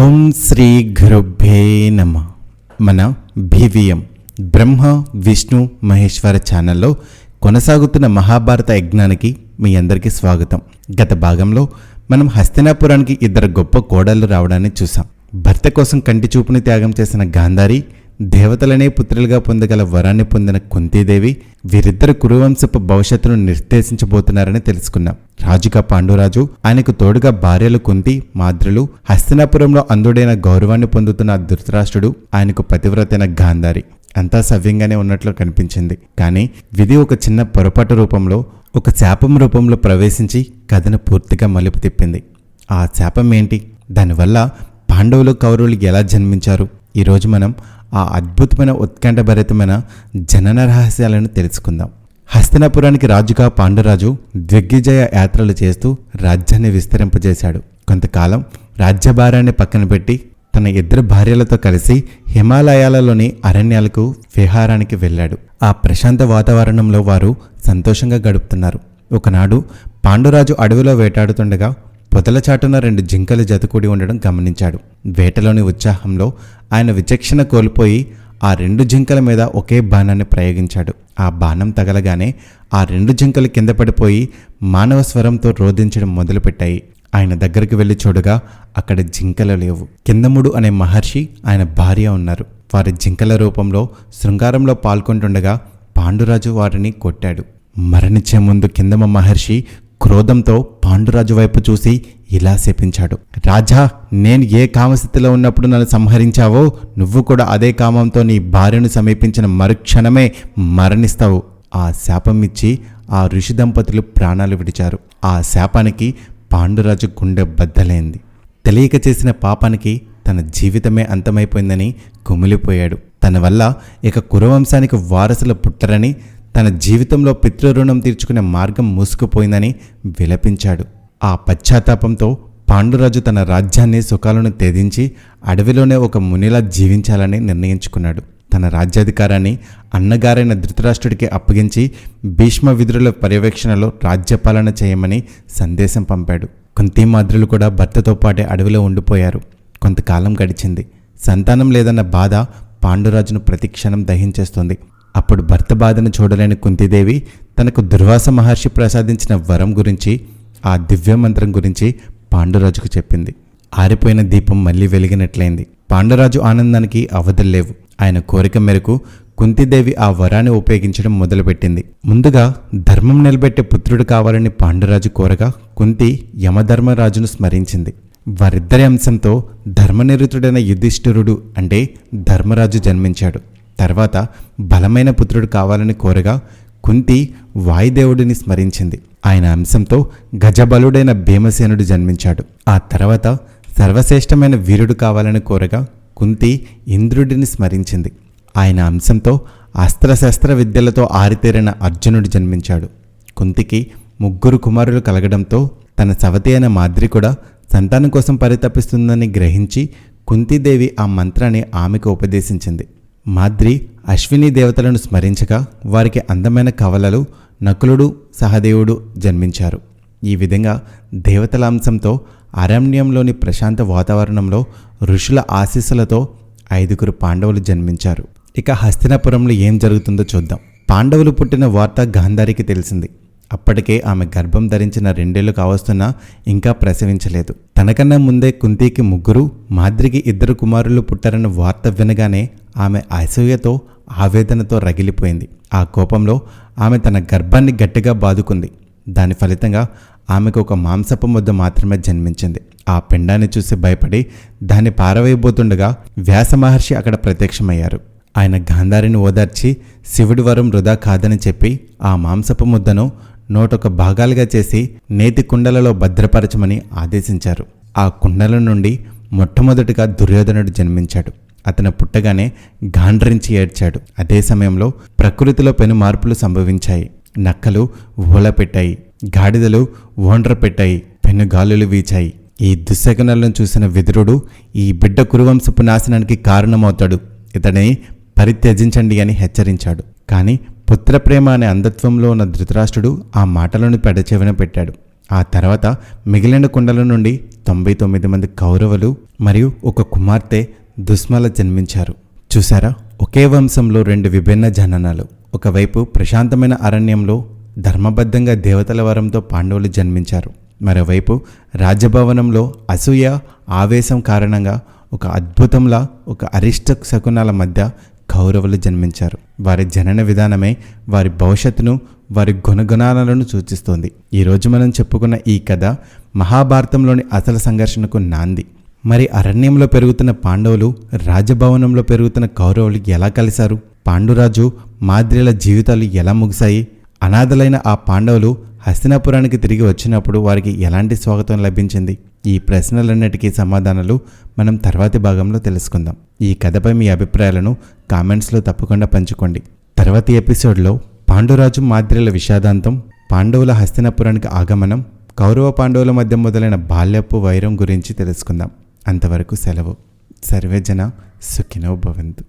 ఓం శ్రీ గురుభ్యే నమ. మన బివిఎం బ్రహ్మ విష్ణు మహేశ్వర ఛానల్లో కొనసాగుతున్న మహాభారత యజ్ఞానికి మీ అందరికీ స్వాగతం. గత భాగంలో మనం హస్తినాపురానికి ఇద్దరు గొప్ప కోడళ్ళు రావడాన్ని చూసాం భర్త కోసం కంటి చూపుని త్యాగం చేసిన గాంధారి దేవతలనే పుత్రులుగా పొందగల వరాన్ని పొందిన కుంతీదేవి వీరిద్దరు కురువంశపు భవిష్యత్తును నిర్దేశించబోతున్నారని తెలుసుకున్నాం. రాజుగా పాండురాజు ఆయనకు తోడుగా భార్యలు కుంతి మాద్రులు హస్తినాపురంలో అందుడైన గౌరవాన్ని పొందుతున్న ధృతరాష్ట్రుడు ఆయనకు పతివ్రతైన గాంధారి. అంతా సవ్యంగానే ఉన్నట్లు కనిపించింది. కానీ విధి ఒక చిన్న పొరపాటు రూపంలో ఒక శాపం రూపంలో ప్రవేశించి కథను పూర్తిగా మలుపు తిప్పింది. ఆ శాపం ఏంటి? దానివల్ల పాండవులు కౌరవులు ఎలా జన్మించారు? ఈరోజు మనం ఆ అద్భుతమైన ఉత్కంఠభరితమైన జనన రహస్యాలను తెలుసుకుందాం. హస్తినాపురానికి రాజుగా పాండురాజు దిగ్విజయ యాత్రలు చేస్తూ రాజ్యాన్ని విస్తరింపజేశాడు. కొంతకాలం రాజ్యభారాన్ని పక్కన పెట్టి తన ఇద్దరు భార్యలతో కలిసి హిమాలయాలలోని అరణ్యాలకు విహారానికి వెళ్ళాడు. ఆ ప్రశాంత వాతావరణంలో వారు సంతోషంగా గడుపుతున్నారు. ఒకనాడు పాండురాజు అడవిలో వేటాడుతుండగా పొదల చాటున రెండు జింకలు జతకూడి ఉండడం గమనించాడు. వేటలోని ఉత్సాహంలో ఆయన విచక్షణ కోల్పోయి ఆ రెండు జింకల మీద ఒకే బాణాన్ని ప్రయోగించాడు. ఆ బాణం తగలగానే ఆ రెండు జింకలు కింద పడిపోయి మానవ స్వరంతో రోధించడం మొదలుపెట్టాయి. ఆయన దగ్గరికి వెళ్ళి చూడగా అక్కడ జింకలు లేవు. కిందముడు అనే మహర్షి ఆయన భార్య ఉన్నారు. వారి జింకల రూపంలో శృంగారంలో పాల్గొంటుండగా పాండురాజు వారిని కొట్టాడు. మరణించే ముందు కిందమ మహర్షి క్రోధంతో పాండురాజు వైపు చూసి ఇలా శపించాడు. రాజా నేను ఏ కామస్థితిలో ఉన్నప్పుడు నన్ను సంహరించావో నువ్వు కూడా అదే కామంతో నీ భార్యను సమీపించిన మరుక్షణమే మరణిస్తావు. ఆ శాపం ఇచ్చి ఆ ఋషి దంపతులు ప్రాణాలు విడిచారు. ఆ శాపానికి పాండురాజు గుండె బద్దలైంది. తెలియక చేసిన పాపానికి తన జీవితమే అంతమైపోయిందని కుమిలిపోయాడు. తన వల్ల ఇక కురవంశానికి వారసులు పుట్టరని తన జీవితంలో పితృరుణం తీర్చుకునే మార్గం మూసుకుపోయిందని విలపించాడు. ఆ పశ్చాత్తాపంతో పాండురాజు తన రాజ్యాన్ని సుఖాలను త్యజించి అడవిలోనే ఒక మునిలా జీవించాలని నిర్ణయించుకున్నాడు. తన రాజ్యాధికారాన్ని అన్నగారైన ధృతరాష్ట్రుడికి అప్పగించి భీష్మ విధుల పర్యవేక్షణలో రాజ్యపాలన చేయమని సందేశం పంపాడు. కుంతిమాద్రులు కూడా భర్తతో పాటే అడవిలో ఉండిపోయారు. కొంతకాలం గడిచింది. సంతానం లేదన్న బాధ పాండురాజును ప్రతిక్షణం దహించేస్తుంది. అప్పుడు భర్త బాధను చూడలేని కుంతిదేవి తనకు దుర్వాస మహర్షి ప్రసాదించిన వరం గురించి ఆ దివ్య మంత్రం గురించి పాండురాజుకు చెప్పింది. ఆరిపోయిన దీపం మళ్ళీ వెలిగినట్లయింది. పాండురాజు ఆనందానికి అవధుల్లేవు ఆయన కోరిక మేరకు కుంతిదేవి ఆ వరాన్ని ఉపయోగించడం మొదలుపెట్టింది. ముందుగా ధర్మం నిలబెట్టే పుత్రుడు కావాలని పాండురాజు కోరగా కుంతి యమధర్మరాజును స్మరించింది. వారిద్దరి అంశంతో ధర్మనిరుతుడైన యుధిష్ఠిరుడు అంటే ధర్మరాజు జన్మించాడు. తర్వాత బలమైన పుత్రుడు కావాలని కోరగా కుంతి వాయుదేవుడిని స్మరించింది. ఆయన అంశంతో గజబలుడైన భీమసేనుడు జన్మించాడు. ఆ తర్వాత సర్వశ్రేష్టమైన వీరుడు కావాలని కోరగా కుంతి ఇంద్రుడిని స్మరించింది. ఆయన అంశంతో అస్త్రశస్త్ర విద్యలతో ఆరితేరిన అర్జునుడు జన్మించాడు. కుంతికి ముగ్గురు కుమారులు కలగడంతో తన సవతి అయిన మాద్రి కూడా సంతానం కోసం పరితపిస్తుందని గ్రహించి కుంతీదేవి ఆ మంత్రాన్ని ఆమెకు ఉపదేశించింది. మాద్రి అశ్విని దేవతలను స్మరించగా వారికి అందమైన కవలలు నకులుడు సహదేవుడు జన్మించారు. ఈ విధంగా దేవతల అంశంతో అరణ్యంలోని ప్రశాంత వాతావరణంలో ఋషుల ఆశీస్సులతో ఐదుగురు పాండవులు జన్మించారు. ఇక హస్తినాపురంలో ఏం జరుగుతుందో చూద్దాం. పాండవులు పుట్టిన వార్త గాంధారికి తెలిసింది. అప్పటికే ఆమె గర్భం ధరించిన రెండేళ్ళు కావస్తున్నా ఇంకా ప్రసవించలేదు. తనకన్నా ముందే కుంతికి ముగ్గురు మాద్రికి ఇద్దరు కుమారులు పుట్టారన్న వార్త వినగానే ఆమె అసూయతో ఆవేదనతో రగిలిపోయింది. ఆ కోపంలో ఆమె తన గర్భాన్ని గట్టిగా బాదుకుంది. దాని ఫలితంగా ఆమెకు ఒక మాంసపు ముద్ద మాత్రమే జన్మించింది. ఆ పిండాన్ని చూసి భయపడి దాన్ని పారవేయబోతుండగా వ్యాస మహర్షి అక్కడ ప్రత్యక్షమయ్యారు. ఆయన గాంధారిని ఓదార్చి శివుడి వరం వృధా కాదని చెప్పి ఆ మాంసపు ముద్దను నూటొక భాగాలుగా చేసి నేతి కుండలలో భద్రపరచమని ఆదేశించారు. ఆ కుండల నుండి మొట్టమొదటిగా దుర్యోధనుడు జన్మించాడు. అతను పుట్టగానే గాండ్రించి ఏడ్చాడు. అదే సమయంలో ప్రకృతిలో పెను మార్పులు సంభవించాయి. నక్కలు ఊల పెట్టాయి. గాడిదలు ఓండ్ర పెట్టాయి. పెను గాలులు వీచాయి. ఈ దుశ్శకనాలను చూసిన విదురుడు ఈ బిడ్డ కురువంశపు నాశనానికి కారణమవుతాడు. ఇతడిని పరిత్యజించండి అని హెచ్చరించాడు. కానీ పుత్రప్రేమ అనే అంధత్వంలో ఉన్న ధృతరాష్ట్రుడు ఆ మాటలను పెడచెవిన పెట్టాడు. ఆ తర్వాత మిగిలిన కుండల నుండి తొంభై తొమ్మిది మంది కౌరవులు మరియు ఒక కుమార్తె దుస్మల జన్మించారు. చూసారా ఒకే వంశంలో రెండు విభిన్న జననాలు. ఒకవైపు ప్రశాంతమైన అరణ్యంలో ధర్మబద్ధంగా దేవతల వరంతో పాండవులు జన్మించారు. మరోవైపు రాజభవనంలో అసూయ ఆవేశం కారణంగా ఒక అద్భుతంలా ఒక అరిష్ట శకునాల మధ్య కౌరవులు జన్మించారు. వారి జనన విధానమే వారి భవిష్యత్తును వారి గుణగుణాలను సూచిస్తోంది. ఈరోజు మనం చెప్పుకున్న ఈ కథ మహాభారతంలోని అసలు సంఘర్షణకు నాంది. మరి అరణ్యంలో పెరుగుతున్న పాండవులు రాజభవనంలో పెరుగుతున్న కౌరవులు ఎలా కలిశారు? పాండురాజు మాద్రిల జీవితాలు ఎలా ముగిశాయి? అనాథలైన ఆ పాండవులు హస్తినాపురానికి తిరిగి వచ్చినప్పుడు వారికి ఎలాంటి స్వాగతం లభించింది? ఈ ప్రశ్నలన్నిటికీ సమాధానాలు మనం తర్వాతి భాగంలో తెలుసుకుందాం. ఈ కథపై మీ అభిప్రాయాలను కామెంట్స్లో తప్పకుండా పంచుకోండి. తర్వాతి ఎపిసోడ్లో పాండురాజు మాద్రిల విషాదాంతం పాండవుల హస్తినాపురానికి ఆగమనం కౌరవ పాండవుల మధ్య మొదలైన బాల్యపు వైరం గురించి తెలుసుకుందాం. అంతవరకు సెలవు. సర్వేజన సుఖినో భవంతు.